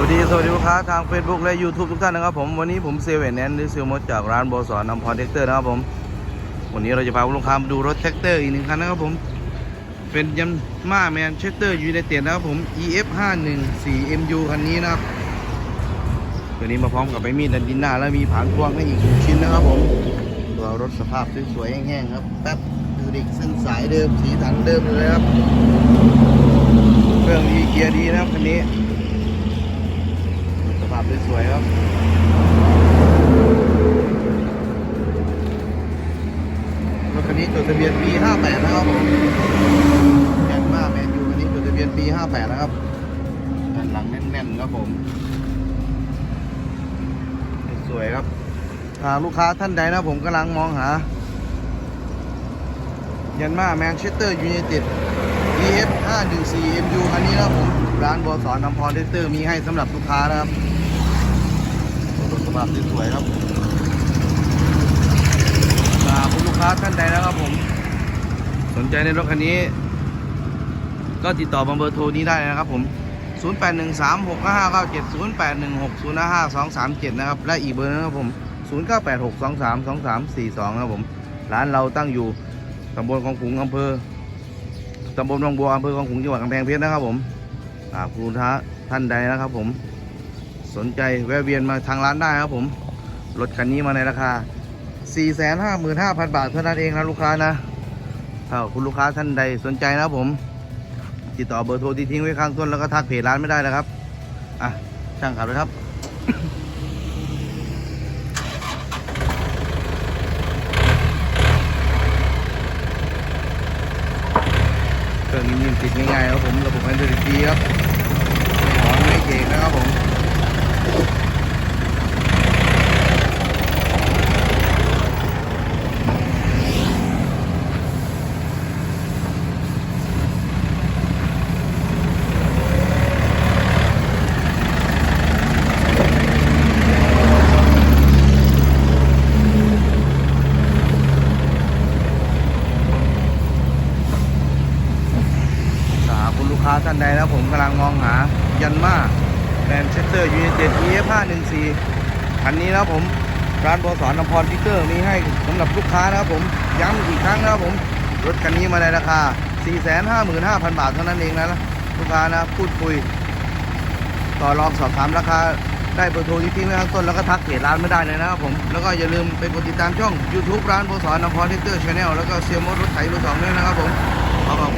วัสดี สวัสดีลูกค้าทาง Facebook และ YouTube ทุกท่านนะครับผม วันนี้ผมเซเว่นแอนด์ซิลมดจากร้านบอสอนนำพอเทคเตอร์นะครับผม วันนี้เราจะพาลูกค้ามาดูรถแท็กเตอร์อีกหนึ่งคันนะครับผม เป็นยัมมาแมนเชสเตอร์ยูไนเต็ดนะครับผม EF 5 1 4 MU คันนี้นะครับตัวนี้มาพร้อมกับใบมีดดันดินหน้า และมีผางพวงให้อีกหนึ่งชิ้นนะครับผม ตัวรถสภาพสวยๆแห้งๆครับแป๊บดูดิเส้นสายเดิมสีสันเดิมเลยครับ เครื่องดีเกียร์ดีนะครับคันนี้ สวยครับรถคันนี้จดทะเบียนปี 58 นะครับผมแน่นมากแมนยูคันนี้จดทะเบียนปี 58 นะครับด้านหลังแน่นๆครับผม สวยครับหากลูกค้าท่านใดนะผมกำลังมองหา ยันมาแมนเชสเตอร์ยูไนเต็ด EF 514 MU คันนี้นะผมร้านบอสอนนำพรเทสเตอร์มีให้สำหรับลูกค้านะครับ รถสภาพสวยๆครับหากคุณลูกค้าท่านใดนะครับผม สนใจในรถคันนี้ ก็ติดต่อมาเบอร์โทรนี้ได้นะครับผม 0813655970 0816055237 นะครับ และอีกเบอร์นะครับผม 0986232342 นะครับผม ร้านเราตั้งอยู่ตำบลของขุงอำเภอตำบลหนองบัวอำเภอของขุงจังหวัดกำแพงเพชรนะครับผมหากคุณท้าท่านใดนะครับผม สนใจแวะเวียนมาทางร้านได้ครับผม รถคันนี้มาในราคา 455,000 บาทเท่านั้นเองนะลูกค้านะถ้าคุณลูกค้าท่านใดสนใจนะครับผม ติดต่อเบอร์โทรที่ทิ้งไว้ข้างต้นแล้วก็ทักเพจร้านไม่ได้นะครับ อะ ช่างขับเลยครับเครื่องนิ่มๆติดง่ายๆครับผม ระบบแอนดรอยดีครับไม่หอนไม่เกกนะครับผม ท่านใดนะผมกำลังมองหายันมา แมนเชสเตอร์ยูไนเต็ด EF 514 คันนี้นะครับผมร้านบอสอนนำพรทิเกอร์มีให้สำหรับลูกค้านะครับผมย้ำอีกครั้งนะครับผมรถคันนี้มาในราคา 455,000 บาทเท่านั้นเองนะลูกค้านะพูดคุย ต่อรองสอบถามราคาได้เบอร์โทรที่ทิ้งไว้ข้างต้นแล้วก็ทักเพจร้านไม่ได้เลยนะครับผมแล้วก็อย่าลืมไปกดติดตามช่อง YouTube ร้านโบสอนนพรเทคเตอร์ชาแนลแล้วก็เซียมดรถไถมือสองด้วยนะครับผมขอบคุณ